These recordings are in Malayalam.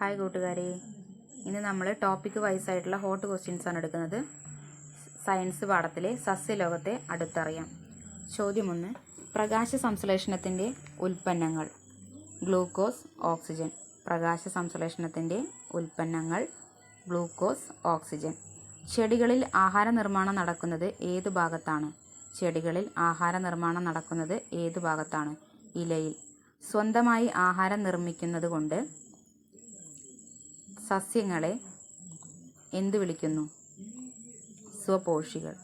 ഹായ് കൂട്ടുകാരെ. ഇന്ന് നമ്മൾ ടോപ്പിക് വൈസ് ആയിട്ടുള്ള ഹോട്ട് ക്വസ്റ്റ്യൻസ് ആണ് എടുക്കുന്നത്. സയൻസ് പാഠത്തിലെ സസ്യലോകത്തെ അടുത്തറിയാം. ചോദ്യം ഒന്ന് പ്രകാശ സംശ്ലേഷണത്തിന്റെ ഉൽപ്പന്നങ്ങൾ ഗ്ലൂക്കോസ് ഓക്സിജൻ. പ്രകാശ സംശ്ലേഷണത്തിന്റെ ഉൽപ്പന്നങ്ങൾ ഗ്ലൂക്കോസ് ഓക്സിജൻ. ചെടികളിൽ ആഹാര നിർമ്മാണം നടക്കുന്നത് ഏത് ഭാഗത്താണ്? ചെടികളിൽ ആഹാര നിർമ്മാണം നടക്കുന്നത് ഏത് ഭാഗത്താണ്? ഇലയിൽ. സ്വന്തമായി ആഹാരം നിർമ്മിക്കുന്നത് കൊണ്ട് സസ്യങ്ങളെ എന്തു വിളിക്കുന്നു? സ്വപോഷികൾ.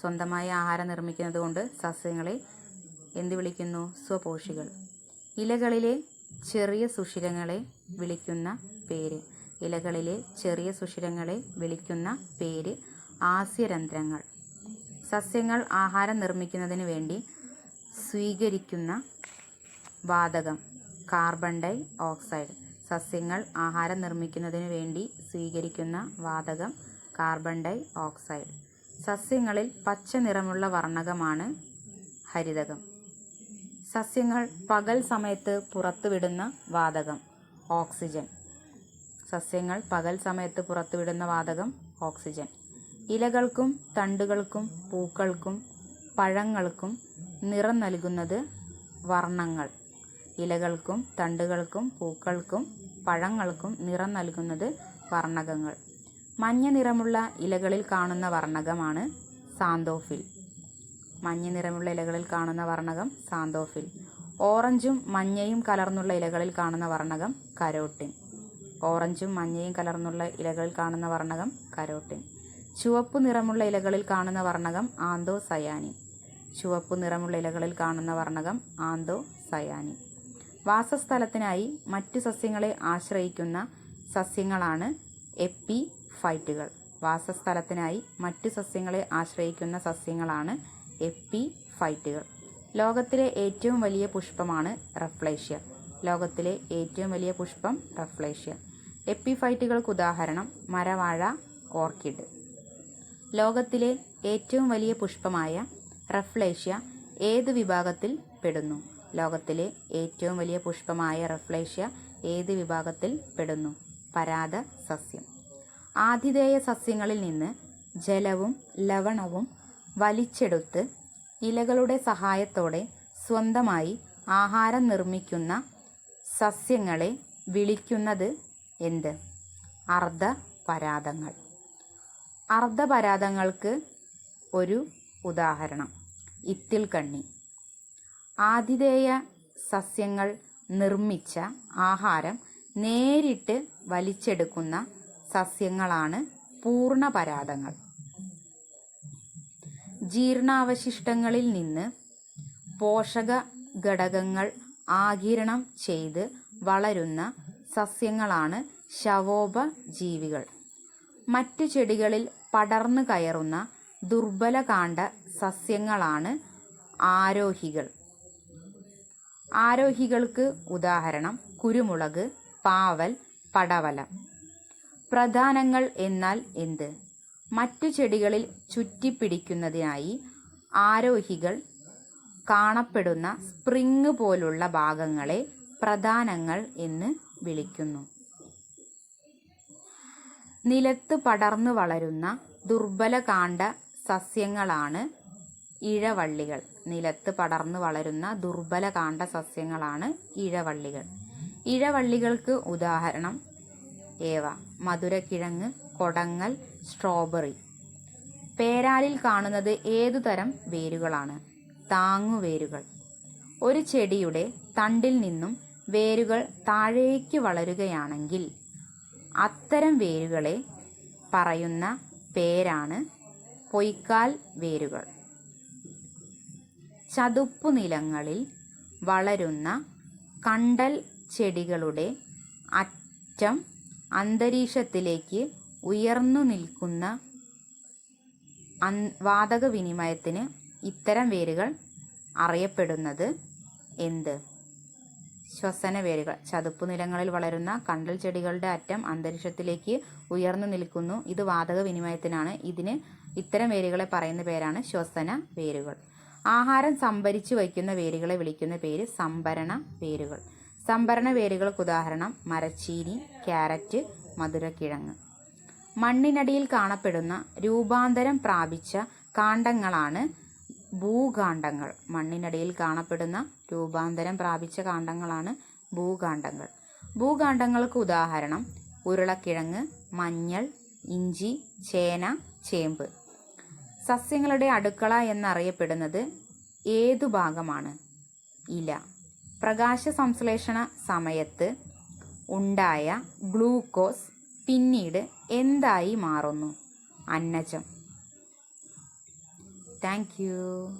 സ്വന്തമായി ആഹാരം നിർമ്മിക്കുന്നത് കൊണ്ട് സസ്യങ്ങളെ എന്തു വിളിക്കുന്നു? സ്വപോഷികൾ. ഇലകളിലെ ചെറിയ സുഷിരങ്ങളെ വിളിക്കുന്ന പേര്. ഇലകളിലെ ചെറിയ സുഷിരങ്ങളെ വിളിക്കുന്ന പേര്. ആസ്യരന്ധ്രങ്ങൾ. സസ്യങ്ങൾ ആഹാരം നിർമ്മിക്കുന്നതിന് വേണ്ടി സ്വീകരിക്കുന്ന വാതകം. Carbon dioxide. സസ്യങ്ങൾ ആഹാരം നിർമ്മിക്കുന്നതിന് വേണ്ടി സ്വീകരിക്കുന്ന വാതകം കാർബൺ ഡൈ ഓക്സൈഡ് സസ്യങ്ങളിൽ പച്ച നിറമുള്ള വർണകമാണ് ഹരിതകം. സസ്യങ്ങൾ പകൽ സമയത്ത് പുറത്തുവിടുന്ന വാതകം ഓക്സിജൻ സസ്യങ്ങൾ പകൽ സമയത്ത് പുറത്തുവിടുന്ന വാതകം ഓക്സിജൻ ഇലകൾക്കും തണ്ടുകൾക്കും പൂക്കൾക്കും പഴങ്ങൾക്കും നിറം നൽകുന്നത് വർണങ്ങൾ. ഇലകൾക്കും തണ്ടുകൾക്കും പൂക്കൾക്കും പഴങ്ങൾക്കും നിറം നൽകുന്നത് വർണകങ്ങൾ. മഞ്ഞ നിറമുള്ള ഇലകളിൽ കാണുന്ന വർണകമാണ് സാന്തോഫിൽ. മഞ്ഞ നിറമുള്ള ഇലകളിൽ കാണുന്ന വർണകം സാന്തോഫിൽ. ഓറഞ്ചും മഞ്ഞയും കലർന്നുള്ള ഇലകളിൽ കാണുന്ന വർണകം കരോട്ടിൻ. ഓറഞ്ചും മഞ്ഞയും കലർന്നുള്ള ഇലകളിൽ കാണുന്ന വർണകം കരോട്ടിൻ. ചുവപ്പ് നിറമുള്ള ഇലകളിൽ കാണുന്ന വർണകം ആന്തോ സയാനിൻ. ചുവപ്പ് നിറമുള്ള ഇലകളിൽ കാണുന്ന വർണകം ആന്തോ സയാനിൻ. വാസസ്ഥലത്തിനായി മറ്റു സസ്യങ്ങളെ ആശ്രയിക്കുന്ന സസ്യങ്ങളാണ് എപ്പി ഫൈറ്റുകൾ വാസസ്ഥലത്തിനായി മറ്റു സസ്യങ്ങളെ ആശ്രയിക്കുന്ന സസ്യങ്ങളാണ് എപ്പി ഫൈറ്റുകൾ ലോകത്തിലെ ഏറ്റവും വലിയ പുഷ്പമാണ് റഫ്ലേഷ്യ. ലോകത്തിലെ ഏറ്റവും വലിയ പുഷ്പം റഫ്ലേഷ്യ. എപ്പിഫൈറ്റുകൾക്ക് ഉദാഹരണം മരവാഴ ഓർക്കിഡ്. ലോകത്തിലെ ഏറ്റവും വലിയ പുഷ്പമായ റഫ്ലേഷ്യ ഏത് വിഭാഗത്തിൽ പെടുന്നു? ലോകത്തിലെ ഏറ്റവും വലിയ പുഷ്പമായ റഫ്ലേഷ്യ ഏത് വിഭാഗത്തിൽ പെടുന്നു? പരാത സസ്യം. ആതിഥേയ സസ്യങ്ങളിൽ നിന്ന് ജലവും ലവണവും വലിച്ചെടുത്ത് ഇലകളുടെ സഹായത്തോടെ സ്വന്തമായി ആഹാരം നിർമ്മിക്കുന്ന സസ്യങ്ങളെ വിളിക്കുന്നത് എന്ത്? അർദ്ധ അർദ്ധപരാതങ്ങൾ അർദ്ധപരാതങ്ങൾക്ക് ഒരു ഉദാഹരണം. ഇത്തിൽ കണ്ണി ആതിഥേയ സസ്യങ്ങൾ നിർമ്മിച്ച ആഹാരം നേരിട്ട് വലിച്ചെടുക്കുന്ന സസ്യങ്ങളാണ് പൂർണപരാതങ്ങൾ ജീർണാവശിഷ്ടങ്ങളിൽ നിന്ന് പോഷക ഘടകങ്ങൾ ആകിരണം ചെയ്ത് വളരുന്ന സസ്യങ്ങളാണ് ശവോപജീവികൾ. മറ്റു ചെടികളിൽ പടർന്നു കയറുന്ന ദുർബലകാണ്ഡ സസ്യങ്ങളാണ് ആരോഹികൾ. ആരോഹികൾക്ക് ഉദാഹരണം കുരുമുളക് പാവൽ പടവലം. പ്രധാനങ്ങൾ എന്നാൽ എന്ത്? മറ്റു ചെടികളിൽ ചുറ്റിപ്പിടിക്കുന്നതിനായി ആരോഹികൾ കാണപ്പെടുന്ന സ്പ്രിങ് പോലുള്ള ഭാഗങ്ങളെ പ്രധാനങ്ങൾ എന്ന് വിളിക്കുന്നു. നിലത്ത് പടർന്നു വളരുന്ന ദുർബലകാണ്ഡ സസ്യങ്ങളാണ് ഇഴവള്ളികൾ. നിലത്ത് പടർന്നു വളരുന്ന ദുർബല കാണ്ട സസ്യങ്ങളാണ് ഇഴവള്ളികൾ. ഇഴവള്ളികൾക്ക് ഉദാഹരണം ഏവ മധുരക്കിഴങ്ങ് കൊടങ്ങൽ സ്ട്രോബെറി. പേരാലിൽ കാണുന്നത് ഏതു തരം വേരുകളാണ്? താങ്ങുവേരുകൾ ഒരു ചെടിയുടെ തണ്ടിൽ നിന്നും വേരുകൾ താഴേക്ക് വളരുകയാണെങ്കിൽ അത്തരം വേരുകളെ പറയുന്ന പേരാണ് പൊയ്ക്കാൽ വേരുകൾ. ചതുപ്പു നിലങ്ങളിൽ വളരുന്ന കണ്ടൽ ചെടികളുടെ അറ്റം അന്തരീക്ഷത്തിലേക്ക് ഉയർന്നു നിൽക്കുന്ന വാതക വിനിമയത്തിന് ഇത്തരം വേരുകൾ അറിയപ്പെടുന്നത് എന്ത്? ശ്വസന വേരുകൾ. ചതുപ്പു നിലങ്ങളിൽ വളരുന്ന കണ്ടൽ ചെടികളുടെ അറ്റം അന്തരീക്ഷത്തിലേക്ക് ഉയർന്നു നിൽക്കുന്നു. ഇത് വാതക വിനിമയത്തിനാണ് ഇതിന് ഇത്തരം വേരുകളെ പറയുന്ന പേരാണ് ശ്വസന വേരുകൾ. ആഹാരം സംഭരിച്ചു വയ്ക്കുന്ന വേരുകളെ വിളിക്കുന്ന പേര് സംഭരണ വേരുകൾ. സംഭരണ വേരുകൾക്ക് ഉദാഹരണം മരച്ചീനി ക്യാരറ്റ് മധുരക്കിഴങ്ങ്. മണ്ണിനടിയിൽ കാണപ്പെടുന്ന രൂപാന്തരം പ്രാപിച്ച കാണ്ഡങ്ങളാണ് ഭൂകാണ്ഡങ്ങൾ. മണ്ണിനടിയിൽ കാണപ്പെടുന്ന രൂപാന്തരം പ്രാപിച്ച കാണ്ഡങ്ങളാണ് ഭൂകാണ്ഡങ്ങൾ. ഭൂകാണ്ഡങ്ങൾക്ക് ഉദാഹരണം ഉരുളക്കിഴങ്ങ് മഞ്ഞൾ ഇഞ്ചി ചേന ചേമ്പ്. സസ്യങ്ങളുടെ അടുക്കള എന്നറിയപ്പെടുന്നത് ഏതു ഭാഗമാണ്? ഇല. പ്രകാശ സംശ്ലേഷണ സമയത്ത് ഉണ്ടായ ഗ്ലൂക്കോസ് പിന്നീട് എന്തായി മാറുന്നു? അന്നജം. Thank you.